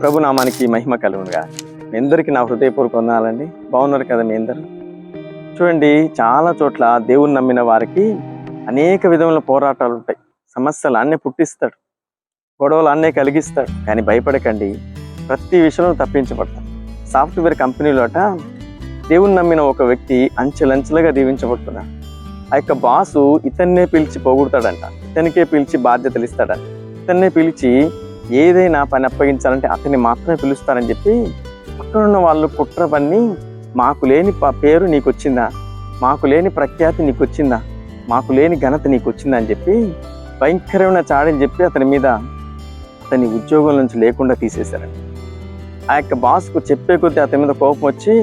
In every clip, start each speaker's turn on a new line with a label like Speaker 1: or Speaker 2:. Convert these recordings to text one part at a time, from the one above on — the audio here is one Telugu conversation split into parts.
Speaker 1: ప్రభు నామానికి మహిమ కలుగునుగా. మీ అందరికీ నా హృదయపూర్వక వందనాలండి. బాగున్నారు కదా మీ అందరూ? చూడండి చాలా చోట్ల దేవుని నమ్మిన వారికి అనేక విధముల పోరాటాలు ఉంటాయి. సమస్యలు అన్నీ పుట్టిస్తాడు. గొడవలు అన్నీ కలిగిస్తాడు. కానీ భయపడకండి. ప్రతి విషయంలో తప్పించబడతాడు. సాఫ్ట్వేర్ కంపెనీలోట దేవుని నమ్మిన ఒక వ్యక్తి అంచెలంచెలుగా దీవించబడుతున్నాడు. ఆ యొక్క బాసు ఇతన్నే పిలిచి పోగొడతాడంట. ఇతనికే పిలిచి బాధ్యతలు ఇస్తాడంట. ఇతన్నే పిలిచి ఏదైనా పని అప్పగించాలంటే అతన్ని మాత్రమే పిలుస్తారని చెప్పి పక్కన ఉన్న వాళ్ళు కుట్ర పన్ని మాకు లేని పేరు నీకు వచ్చిందా మాకు లేని ప్రఖ్యాతి నీకు వచ్చిందా మాకు లేని ఘనత నీకు వచ్చిందా అని చెప్పి భయంకరమైన చాడని చెప్పి అతని మీద అతని ఉద్యోగం నుంచి లేకుండా తీసేశారండి. ఆ యొక్క బాస్కు చెప్పే కొద్దీ అతని మీద కోపం వచ్చి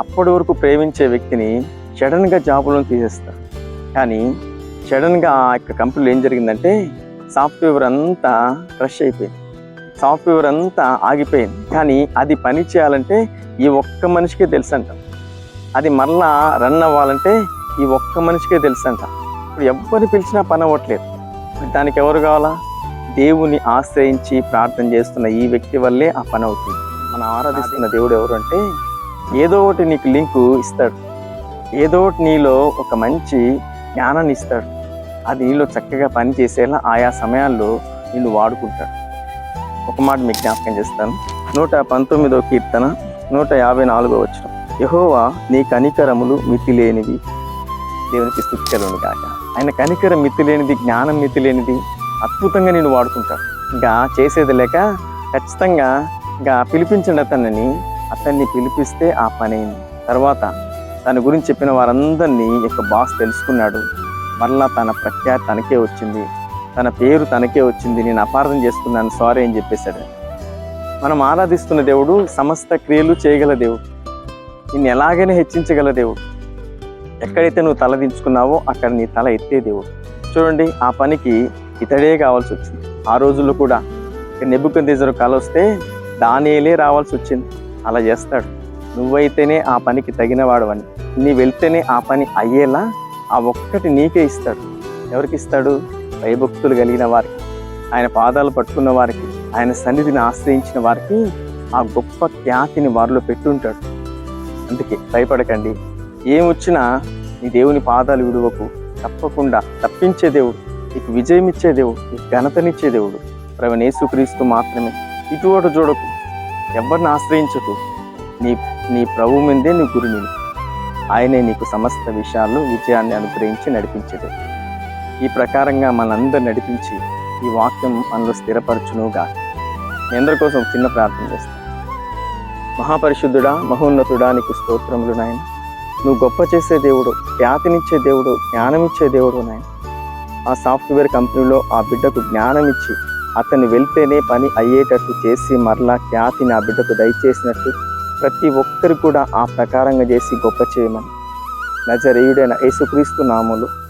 Speaker 1: అప్పటి వరకు ప్రేమించే వ్యక్తిని సడన్గా జాబులను తీసేస్తారు. కానీ సడన్గా ఆ యొక్క కంపెనీలో ఏం జరిగిందంటే సాఫ్ట్వేర్ అంతా క్రష్ అయిపోయింది. సాఫ్ట్వేర్ అంతా ఆగిపోయింది. కానీ అది పని చేయాలంటే ఈ ఒక్క మనిషికే తెలుసంట. అది మరలా రన్ అవ్వాలంటే ఈ ఒక్క మనిషికే తెలుసంట. ఇప్పుడు ఎవరిని పిలిచినా పని అవ్వట్లేదు. దానికి ఎవరు కావాలా? దేవుని ఆశ్రయించి ప్రార్థన చేస్తున్న ఈ వ్యక్తి వల్లే ఆ పని అవుతుంది. మనం ఆరాధిస్తున్న దేవుడు ఎవరు అంటే ఏదో ఒకటి నీకు లింకు ఇస్తాడు. ఏదో ఒకటి నీలో ఒక మంచి జ్ఞానాన్ని ఇస్తాడు. అది నీలో చక్కగా పని చేసేలా ఆయా సమయాల్లో నిన్ను వాడుకుంటాడు. ఒక మాట మీకు జ్ఞాపకం చేస్తాను. నూట పంతొమ్మిదో కీర్తన నూట యాభై నాలుగో వచ్చిన యహోవా నీ కనికరములు మితి లేనివి దేవునికి స్థుతికలను కాక ఆయన కనికరం మితి లేనిది జ్ఞానం మితి లేనిది అద్భుతంగా నేను వాడుకుంటాడు. ఇంకా చేసేది లేక ఖచ్చితంగా ఇంకా పిలిపించండి అతన్ని. అతన్ని పిలిపిస్తే ఆ పని అయింది. తర్వాత తన గురించి చెప్పిన వారందరినీ యొక్క బాస్ తెలుసుకున్నాడు. మరలా తన ప్రఖ్యాతి తనకే వచ్చింది. తన పేరు తనకే వచ్చింది నేను అపార్థం చేసుకున్నాను సారీ అని చెప్పేశాడు. మనం ఆరాధిస్తున్న దేవుడు సమస్త క్రియలు చేయగల దేవుడు. నిన్ను ఎలాగైనా హెచ్చించగల దేవుడు. ఎక్కడైతే నువ్వు తల దించుకున్నావో అక్కడ నీ తల ఎత్తే దేవుడు. చూడండి ఆ పనికి ఇతడే కావాల్సి వచ్చింది. ఆ రోజుల్లో కూడా నెబ్బుకొని కల వస్తే దానిలే రావాల్సి వచ్చింది. అలా చేస్తాడు. నువ్వైతేనే ఆ పనికి తగినవాడు అని నీ వెళ్తేనే ఆ పని అయ్యేలా ఆ ఒక్కటి నీకే ఇస్తాడు. ఎవరికి ఇస్తాడు? భయభక్తులు కలిగిన వారికి ఆయన పాదాలు పట్టుకున్న వారికి ఆయన సన్నిధిని ఆశ్రయించిన వారికి ఆ గొప్ప ఖ్యాతిని వారిలో పెట్టుంటాడు. అందుకే భయపడకండి. ఏమొచ్చినా నీ దేవుని పాదాలు విడువకు తప్పకుండా తప్పించే దేవుడు నీకు విజయం ఇచ్చే దేవుడు నీకు ఘనతనిచ్చే దేవుడు. ప్రవణ యేసుక్రీస్తు మాత్రమే. ఇటు చూడకు ఎవరిని ఆశ్రయించకు. నీ నీ ప్రభు మీదే నీ గురి ఆయనే నీకు సమస్త విషయాల్లో విజయాన్ని అనుగ్రహించి నడిపించేది ఈ ప్రకారంగా మనందరు నడిపించి ఈ వాక్యం మనలో స్థిరపరచునుగా. మీ అందరి కోసం చిన్న ప్రార్థన చేస్తాను మహాపరిశుద్ధుడా మహోన్నతుడా నీకు స్తోత్రములు నాయన. నువ్వు గొప్ప చేసే దేవుడు ఖ్యాతినిచ్చే దేవుడు జ్ఞానమిచ్చే దేవుడు నాయన. ఆ సాఫ్ట్వేర్ కంపెనీలో ఆ బిడ్డకు జ్ఞానం ఇచ్చి అతన్ని వెళ్తేనే పని అయ్యేటట్టు చేసి మరలా ఖ్యాతిని ఆ బిడ్డకు దయచేసినట్టు ప్రతి ఒక్కరు కూడా ఆ ప్రకారంగా చేసి గొప్ప చేయమని. నజరేయుడైన యేసుక్రీస్తు నామలు